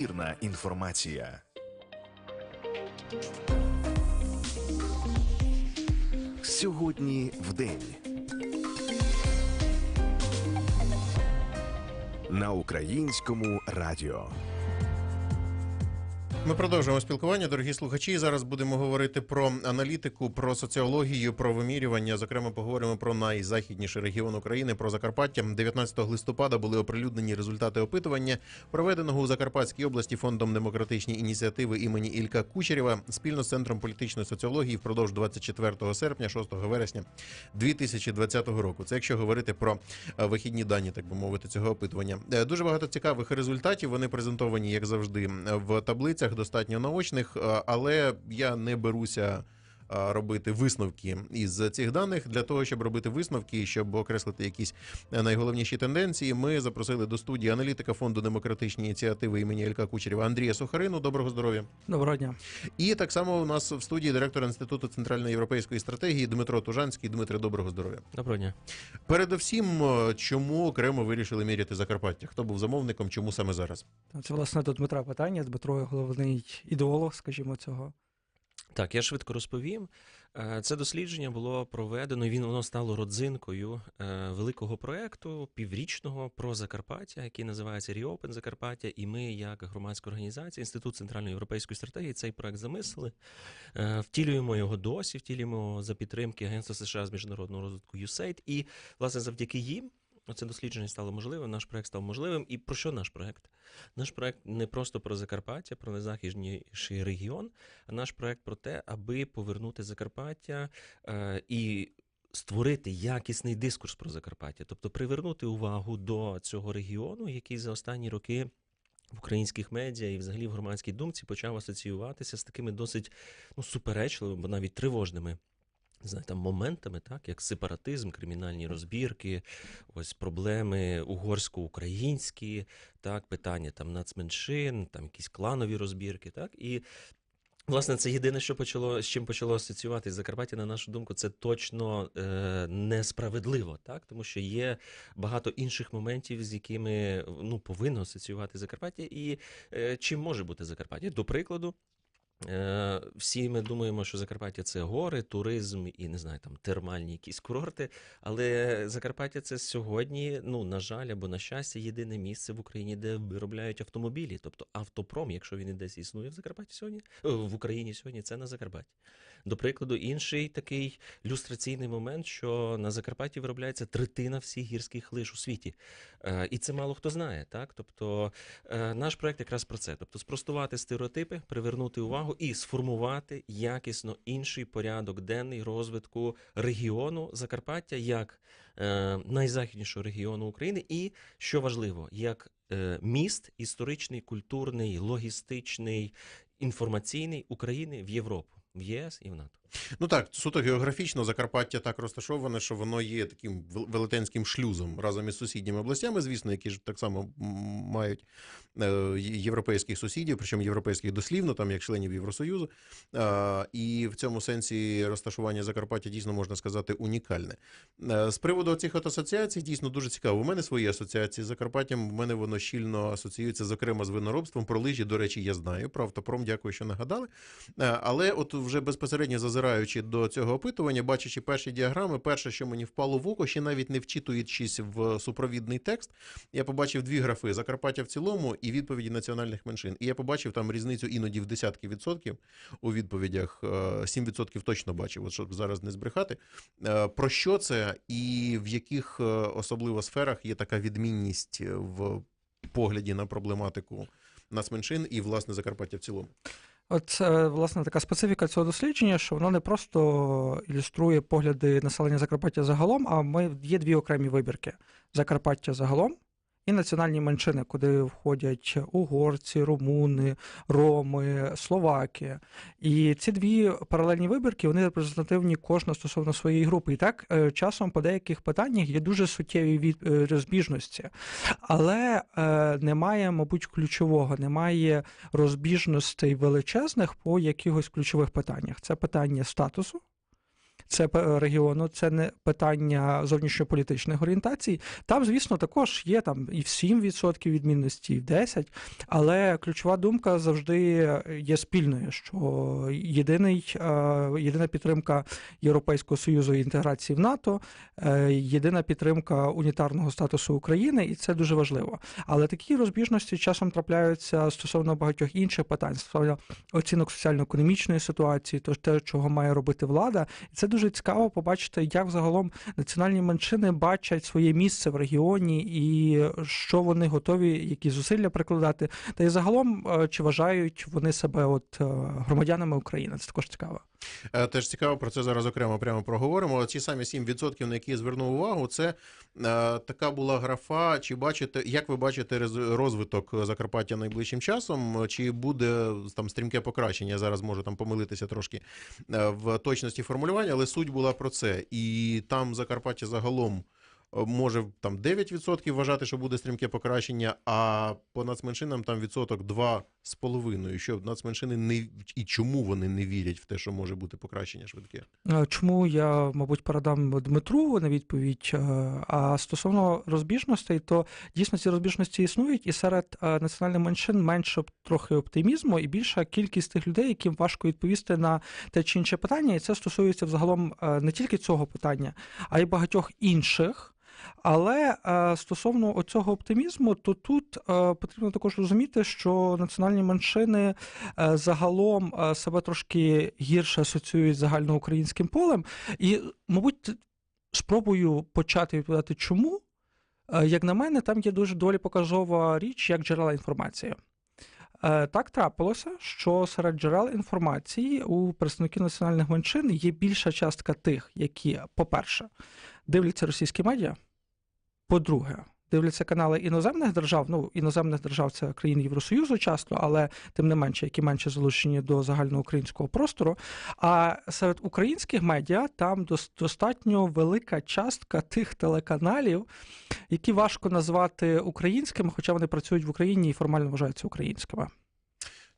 Вірна інформація. Сьогодні в день. На українському радіо. Ми продовжуємо спілкування, дорогі слухачі. Зараз будемо говорити про аналітику, про соціологію, про вимірювання. Зокрема, поговоримо про найзахідніший регіон України, про Закарпаття. 19 листопада були оприлюднені результати опитування, проведеного у Закарпатській області фондом демократичні ініціативи імені Ілька Кучерєва спільно з центром політичної соціології впродовж 24 серпня, 6 вересня 2020 року. Це якщо говорити про е, вихідні дані, так би мовити, цього опитування. Е, Дуже багато цікавих результатів. Вони презентовані, як завжди, в таблицях, достатньо наочних, е, але я не беруся. Е, Робити висновки із цих даних для того, щоб робити висновки, щоб окреслити якісь е, найголовніші тенденції. Ми запросили до студії аналітика фонду демократичні ініціативи імені Ілька Кучерєва Андрія Сухарину. Доброго здоров'я. Доброго дня. І так само у нас в студії директор інституту центральноєвропейської стратегії Дмитро Тужанський. Дмитре, доброго здоров'я. Доброго дня. Передовсім, е, чому окремо вирішили міряти Закарпаття? Хто був замовником? Чому саме зараз? Це власне до Дмитра питання. Дмитро головний ідеолог, скажімо, цього. Так, я швидко розповім. Е, Це дослідження було проведено, він воно стало родзинкою е, великого проекту піврічного про Закарпаття, який називається Reopen Закарпаття. І ми, як громадська організація, Інститут центральної європейської стратегії, цей проект замислили. Е, Втілюємо його досі, втілюємо за підтримки Агентства США з міжнародного розвитку USAID. І, власне, завдяки їм. Це дослідження стало можливим, наш проект став можливим. І про що наш проект? Наш проект не просто про Закарпаття, про найзахідніший регіон, а наш проект про те, аби повернути Закарпаття е, і створити якісний дискурс про Закарпаття, тобто привернути увагу до цього регіону, який за останні роки. В українських медіа і взагалі в громадській думці почав асоціюватися з такими досить ну, суперечливими, навіть тривожними там моментами, так, як сепаратизм, кримінальні розбірки, ось проблеми угорсько-українські, так, питання там нацменшин, там якісь кланові розбірки, так, і Власне, це єдине, що почало з чим почало асоціюватися Закарпаття, на нашу думку, це точно е, несправедливо, так тому що є багато інших моментів, з якими ну повинно асоціювати Закарпаття, і е, чим може бути Закарпаття? До прикладу. Е, Всі ми думаємо, що Закарпаття це гори, туризм і не знаю, там термальні якісь курорти. Але Закарпаття це сьогодні, ну на жаль, або на щастя, єдине місце в Україні, де виробляють автомобілі. Тобто автопром, якщо він і десь існує в Закарпатті сьогодні, е, в Україні сьогодні, це на Закарпатті. До прикладу, інший такий люстраційний момент, що на Закарпатті виробляється третина всіх гірських лиж у світі. Е, І це мало хто знає. Так, тобто наш проект якраз про це: тобто спростувати стереотипи, привернути увагу і сформувати якісно інший порядок денний розвитку регіону Закарпаття як е, найзахіднішого регіону України, і що важливо, як е, міст історичний, культурний, логістичний, інформаційний України в Європу, в єС і в НАТО. Ну так, суто географічно Закарпаття так розташоване, що воно є таким велетенським шлюзом разом із сусідніми областями, звісно, які ж так само мають е, європейських сусідів, причому європейських дослівно, там як членів Євросоюзу. І в цьому сенсі розташування Закарпаття дійсно можна сказати унікальне. Е, З приводу цих от асоціацій дійсно дуже цікаво. У мене свої асоціації з Закарпаттям. У мене воно щільно асоціюється, зокрема, з виноробством. Про лижі, до речі, я знаю. Про автопром, дякую, що нагадали. Е, Але от вже безпосередньо зазираючи до цього опитування, бачачи перші діаграми, перше, що мені впало в око, ще навіть не вчитуючись в супровідний текст, я побачив дві графи: Закарпаття в цілому і відповіді національних меншин. І я побачив там різницю іноді в десятки відсотків у відповідях. Е, 7% точно бачив, от щоб зараз не збрехати. Е, Про що це і в яких е, особливо сферах є така відмінність в погляді на проблематику нацменшин і власне Закарпаття в цілому? От е, власне така специфіка цього дослідження, що воно не просто ілюструє погляди населення Закарпаття загалом, а ми є дві окремі вибірки: Закарпаття загалом. І національні меншини, куди входять угорці, румуни, роми, словаки. І ці дві паралельні вибірки вони репрезентативні кожна стосовно своєї групи. І так е, часом по деяких питаннях є дуже суттєві від е, розбіжності, але е, немає, мабуть, ключового, немає розбіжностей величезних по якихось ключових питаннях. Це питання статусу. Це п- регіону, це не питання зовнішньополітичних орієнтацій. Там, звісно, також є там і в 7% відмінності, і в 10%, але ключова думка завжди є спільною, що єдиний, е, єдина підтримка Європейського Союзу і інтеграції в НАТО, е, єдина підтримка унітарного статусу України, і це дуже важливо. Але такі розбіжності часом трапляються стосовно багатьох інших питань, стосовно оцінок соціально-економічної ситуації, то те, чого має робити влада. І це дуже цікаво побачити, як загалом національні меншини бачать своє місце в регіоні і що вони готові, які зусилля прикладати. Та й загалом, е, чи вважають вони себе от е, громадянами України. Це також цікаво. Е, Теж цікаво про це зараз окремо прямо проговоримо. Ті самі 7%, на які я звернув увагу, це така була графа. Чи бачите, як ви бачите розвиток Закарпаття найближчим часом? Чи буде там стрімке покращення? Я зараз можу там помилитися трошки в точності формулювання, але суть була про це. І там Закарпаття загалом. Може там 9% вважати, що буде стрімке покращення, а по нацменшинам там відсоток 2,5%. Що нацменшини не і чому вони не вірять в те, що може бути покращення швидке? Е, Чому я, мабуть, передам Дмитру на відповідь? Е, А стосовно розбіжностей, то дійсно ці розбіжності існують, і серед е, національних меншин менше трохи оптимізму і більша кількість тих людей, яким важко відповісти на те чи інше питання. І це стосується взагалом не тільки цього питання, а й багатьох інших. Але е, стосовно цього оптимізму, то тут е, потрібно також розуміти, що національні меншини е, загалом себе трошки гірше асоціюють з загальноукраїнським полем. І, мабуть, спробую почати відповідати, чому. Як на мене, там є дуже доволі показова річ, як джерела інформації. Так трапилося, що серед джерел інформації у представників національних меншин є більша частка тих, які, по-перше, дивляться російські медіа. По-друге, дивляться канали іноземних держав. Ну, іноземних держав це країни Євросоюзу часто, але тим не менше, які менше залучені до загальноукраїнського простору. А серед українських медіа там дос- достатньо велика частка тих телеканалів, які важко назвати українськими, хоча вони працюють в Україні і формально вважаються українськими.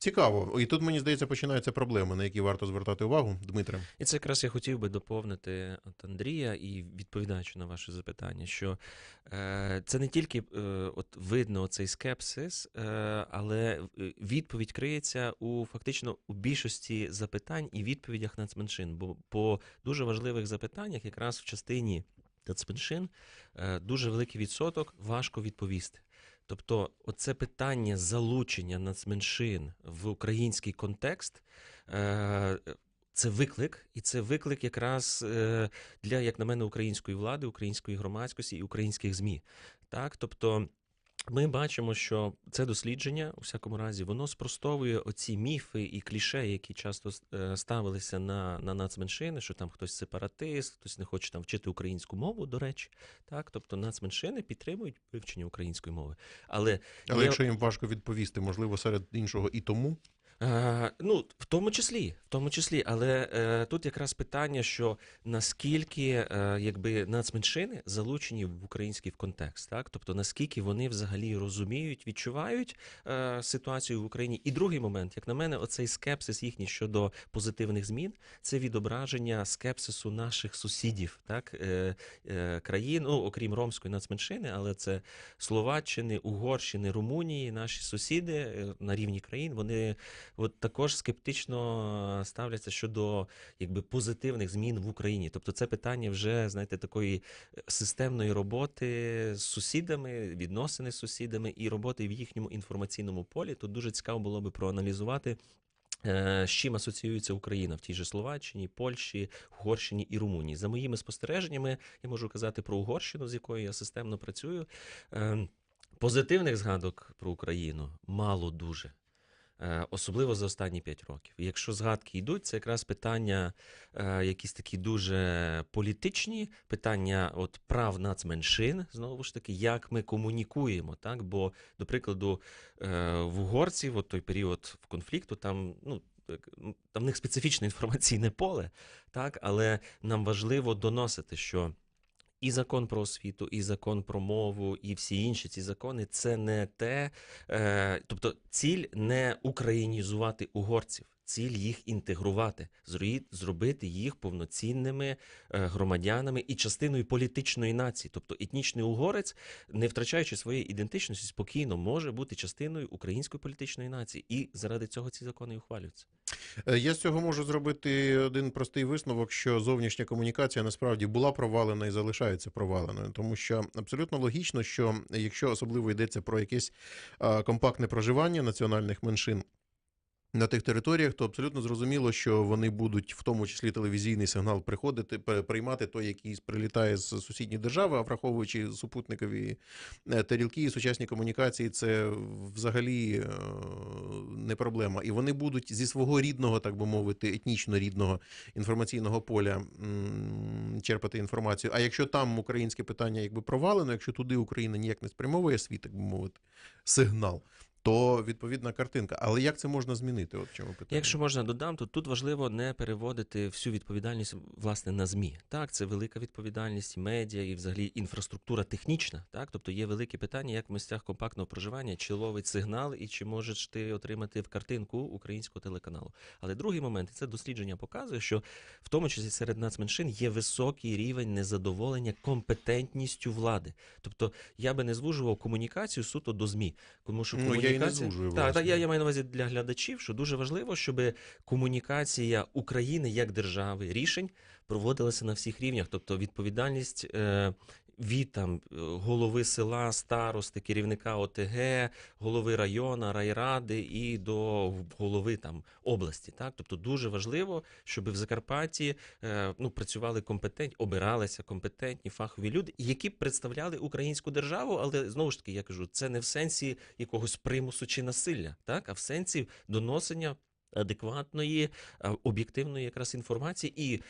Цікаво. І тут, мені здається, починаються проблеми, на які варто звертати увагу, Дмитре. І це якраз я хотів би доповнити от Андрія і відповідаючи на ваше запитання, що е, це не тільки е, от видно цей скепсис, е, але е, відповідь криється у фактично у більшості запитань і відповідях нацменшин. Бо по дуже важливих запитаннях, якраз в частині нацменшин, е, дуже великий відсоток важко відповісти. Тобто, оце питання залучення нацменшин в український контекст. е, це виклик, і це виклик якраз е, для, як на мене, української влади, української громадськості і українських ЗМІ. Так, тобто. Ми бачимо, що це дослідження, у всякому разі, воно спростовує оці міфи і кліше, які часто е, ставилися на, на нацменшини, що там хтось сепаратист, хтось не хоче там вчити українську мову, до речі. Так, тобто нацменшини підтримують вивчення української мови. Але, Але є- якщо їм важко відповісти, можливо, серед іншого і тому. Е, ну, в тому числі, в тому числі, але е, тут якраз питання, що наскільки е, якби нацменшини залучені в український контекст, так? Тобто наскільки вони взагалі розуміють, відчувають е, ситуацію в Україні. І другий момент, як на мене, оцей скепсис їхній щодо позитивних змін, це відображення скепсису наших сусідів, так? Е, е, країн, ну окрім ромської нацменшини, але це Словаччини, Угорщини, Румунії, наші сусіди е, на рівні країн, вони от також скептично ставляться щодо якби позитивних змін в Україні. Тобто, це питання вже знаєте такої системної роботи з сусідами, відносини з сусідами і роботи в їхньому інформаційному полі. Тут дуже цікаво було би проаналізувати. е, З чим асоціюється Україна в тій же Словаччині, Польщі, Угорщині і Румунії. За моїми спостереженнями, я можу казати про Угорщину, з якою я системно працюю. Е, Позитивних згадок про Україну мало дуже. Е, Особливо за останні 5 років. Якщо згадки йдуть, це якраз питання, е, якісь такі дуже політичні, питання от прав нацменшин, знову ж таки, як ми комунікуємо. Так? Бо, до прикладу, е, в угорців, от той період в конфлікту, там, ну, там в них специфічне інформаційне поле, так? але нам важливо доносити, що І закон про освіту, і закон про мову, і всі інші ці закони це не те, е, тобто ціль не українізувати угорців, ціль їх інтегрувати, зробити їх повноцінними е, громадянами і частиною політичної нації. Тобто етнічний угорець, не втрачаючи своєї ідентичності, спокійно може бути частиною української політичної нації, і заради цього ці закони ухвалюються. Е, Я з цього можу зробити один простий висновок, що зовнішня комунікація насправді була провалена і залишається проваленою, тому що абсолютно логічно, що якщо особливо йдеться про якесь компактне проживання національних меншин. На тих територіях, то абсолютно зрозуміло, що вони будуть, в тому числі телевізійний сигнал, приходити, приймати той, який прилітає з сусідньої держави, а враховуючи супутникові е, тарілки і сучасні комунікації, це взагалі е, не проблема. І вони будуть зі свого рідного, так би мовити, етнічно рідного інформаційного поля м, черпати інформацію. А якщо там українське питання якби провалено, якщо туди Україна ніяк не спрямовує свій, так би мовити, сигнал. То відповідна картинка. Але як це можна змінити? От в чому питання. Якщо можна додам, то тут важливо не переводити всю відповідальність власне на змі. Так, це велика відповідальність і медіа, і взагалі інфраструктура технічна. Так, тобто є велике питання, як в місцях компактного проживання чи ловить сигнал, і чи можеш ти отримати в картинку українського телеканалу. Але другий момент і це дослідження показує, що в тому числі серед нацменшин є високий рівень незадоволення компетентністю влади. Тобто я би не звужував комунікацію суто до змі, тому що Ну, я і не звужую, так, так, я, я маю на увазі для глядачів, що дуже важливо, щоб комунікація України як держави рішень проводилася на всіх рівнях, тобто відповідальність. Е, від там голови села, старости, керівника ОТГ, голови району, райради і до голови там області. Так, тобто дуже важливо, щоб в Закарпатті е, ну працювали компетентні, обиралися компетентні фахові люди, які представляли українську державу. Але знову ж таки, я кажу, це не в сенсі якогось примусу чи насилля, так а в сенсі доносення адекватної, об'єктивної якраз інформації і.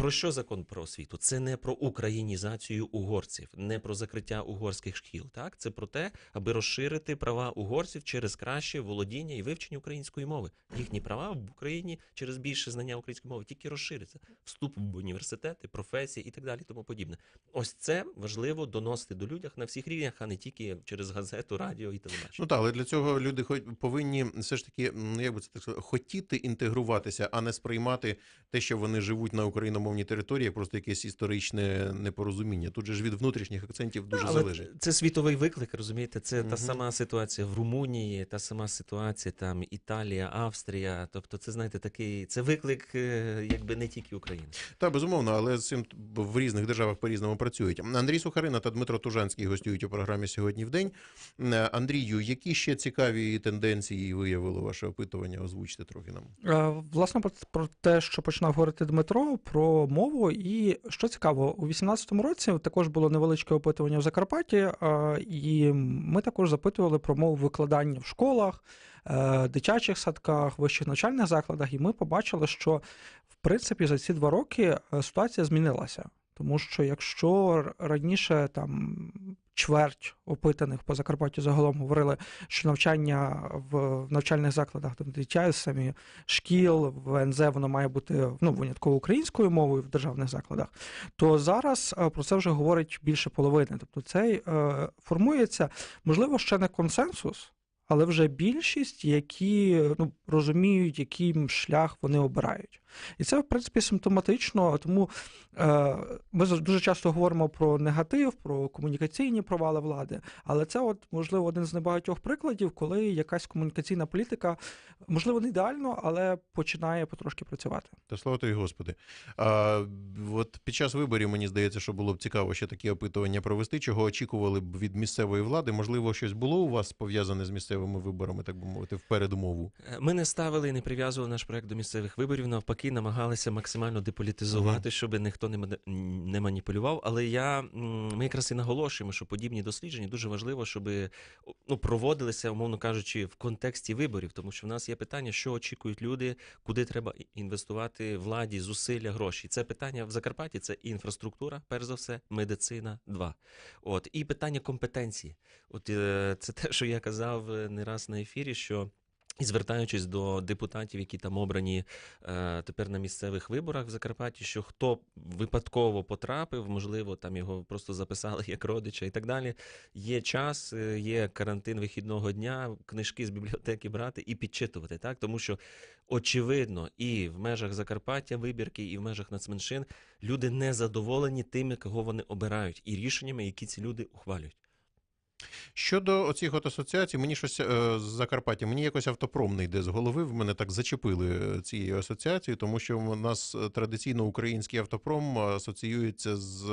Про що закон про освіту? Це не про українізацію угорців, не про закриття угорських шкіл. Так, це про те, аби розширити права угорців через краще володіння і вивчення української мови. Їхні права в Україні через більше знання української мови тільки розширяться. Вступ в університети, професії і так далі, тому подібне. Ось це важливо доносити до людях на всіх рівнях, а не тільки через газету, радіо і телебачення. Ну так, але для цього люди повинні все ж таки, м, як би це так сказати, хотіти інтегруватися, а не сприймати те, що вони живуть на україномовній території, просто якесь історичне непорозуміння. Тут же ж від внутрішніх акцентів дуже Але залежить. Це світовий виклик, розумієте? Це Мгм. та сама ситуація в Румунії, та сама ситуація там Італія, Австрія. Тобто, це знаєте, такий це виклик, е, якби не тільки України. Та безумовно, але з цим в різних державах по-різному працюють. Андрій Сухарина та Дмитро Тужанський гостюють у програмі сьогодні в день. Андрію, які ще цікаві тенденції виявило ваше опитування? Озвучте трохи нам. Е, Власне, про- про те, що починав говорити Дмитро, про мову. І що цікаво, у 2018 році також було невеличке опитування в Закарпатті, і ми також запитували про мову викладання в школах, е, дитячих садках, вищих навчальних закладах. І ми побачили, що в принципі за ці два роки е, ситуація змінилася. Тому що якщо раніше там чверть опитаних по Закарпаттю загалом говорили, що навчання в навчальних закладах, там дитя самі шкіл, в НЗ воно має бути ну, винятково українською мовою в державних закладах, то зараз е, про це вже говорить більше половини. Тобто цей е, формується, можливо, ще не консенсус, але вже більшість, які ну, розуміють, який шлях вони обирають. І це, в принципі, симптоматично, тому е, ми дуже часто говоримо про негатив, про комунікаційні провали влади, але це, от, можливо, один з небагатьох прикладів, коли якась комунікаційна політика, можливо, не ідеально, але починає потрошки працювати. Та слава тобі, Господи. А, от під час виборів мені здається, що було б цікаво ще такі опитування провести, чого очікували б від місцевої влади. Можливо, щось було у вас пов'язане з місцевими виборами, так би мовити, в передумову. Е, Ми не ставили і не прив'язували наш проект до місцевих виборів. Навпаки, намагалися максимально деполітизувати, щоб ніхто не не маніпулював. Але я ми якраз і наголошуємо, що подібні дослідження дуже важливо, щоб ну, проводилися, умовно кажучи, в контексті виборів, тому що в нас є питання, що очікують люди, куди треба інвестувати владі, зусилля, гроші. Це питання в Закарпатті це інфраструктура, перш за все, медицина, два. От і питання компетенції. От е, це те, що я казав е, не раз на ефірі, що. І звертаючись до депутатів, які там обрані е, тепер на місцевих виборах в Закарпатті, що хто випадково потрапив, можливо, там його просто записали як родича і так далі. Є час, е, є карантин вихідного дня, книжки з бібліотеки брати і підчитувати, так тому що очевидно, і в межах Закарпаття вибірки, і в межах нацменшин люди не задоволені тими, кого вони обирають, і рішеннями, які ці люди ухвалюють. Щодо оцих от асоціацій, мені щось е, з Закарпаття, мені якось автопром не йде з голови. В мене так зачепили е, цією асоціацією, тому що у нас е, традиційно український автопром асоціюється з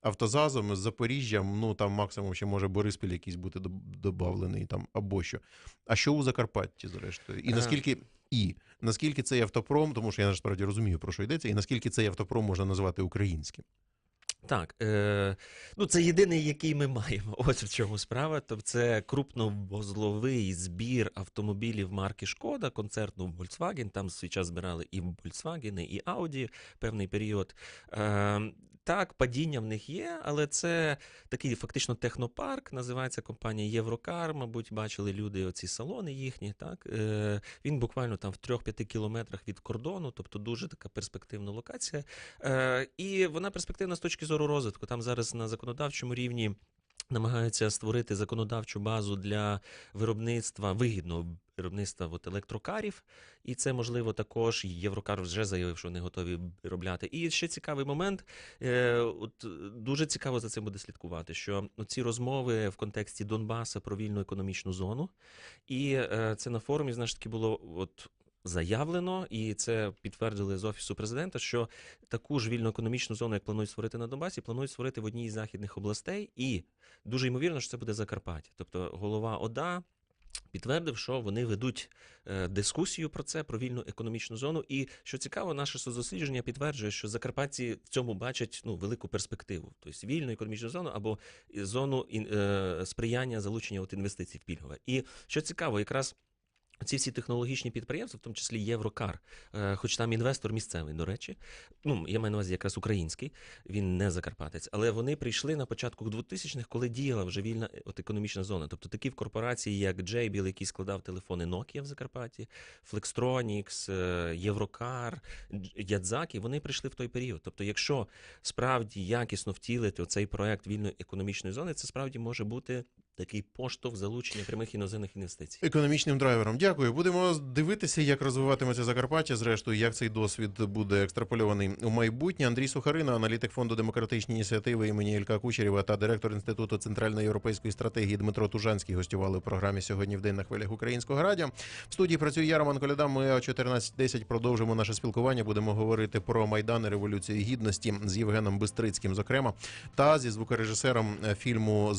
автозазом, з Запоріжжям. Ну там максимум ще може Бориспіль якийсь бути добавлений там або що. А що у Закарпатті, зрештою? І наскільки і наскільки цей автопром, тому що я насправді розумію, про що йдеться, і наскільки цей автопром можна назвати українським? Так, е, ну це єдиний, який ми маємо. Ось в чому справа. Тобто це крупновозловий збір автомобілів марки Шкода, концертну Volkswagen. Там свій час збирали і Volkswagen, і Audi певний період. Е, так, падіння в них є, але це такий фактично технопарк. Називається компанія Єврокар. Мабуть, бачили люди оці салони їхні. Так е, він буквально там в 3-5 кілометрах від кордону, тобто дуже така перспективна локація. Е, і вона перспективна з точки зору розвитку. Там зараз на законодавчому рівні. Намагаються створити законодавчу базу для виробництва вигідного виробництва от електрокарів, і це можливо також. Єврокар вже заявив, що вони готові виробляти. І ще цікавий момент. Е, от дуже цікаво за цим буде слідкувати. Що ці розмови в контексті Донбаса про вільну економічну зону, і е, це на форумі, знаєш, таки було от. Заявлено, і це підтвердили з офісу президента, що таку ж вільну економічну зону, як планують створити на Донбасі, планують створити в одній із західних областей, і дуже ймовірно, що це буде Закарпаття. Тобто голова ОДА підтвердив, що вони ведуть е, дискусію про це, про вільну економічну зону. І що цікаво, наше соцдослідження підтверджує, що закарпатці в цьому бачать ну, велику перспективу, тобто вільну економічну зону або зону е, сприяння залучення от інвестицій в пільгове. І що цікаво, якраз. Ці всі технологічні підприємства, в тому числі Єврокар, е, хоч там інвестор місцевий, до речі, ну я маю на увазі якраз український, він не закарпатець, але вони прийшли на початку 2000-х, коли діяла вже вільна е, от економічна зона. Тобто такі в корпорації, як Jabil, який складав телефони Nokia в Закарпатті, Flextronics, е, Єврокар, Ядзакі, вони прийшли в той період. Тобто, якщо справді якісно втілити оцей проект вільної економічної зони, це справді може бути такий поштовх залучення прямих іноземних інвестицій. Економічним драйвером. Дякую. Будемо дивитися, як розвиватиметься Закарпаття. Зрештою, як цей досвід буде екстрапольований у майбутнє. Андрій Сухарина, аналітик фонду демократичні ініціативи імені Ілька Кучерєва та директор інституту центральної європейської стратегії Дмитро Тужанський гостювали у програмі сьогодні в день на хвилях українського радіо. В студії працює я, Роман Коляда. Ми о 14.10 продовжимо наше спілкування. Будемо говорити про майдан і революцію гідності з Євгеном Бистрицьким, зокрема, та зі звукорежисером фільму «Зима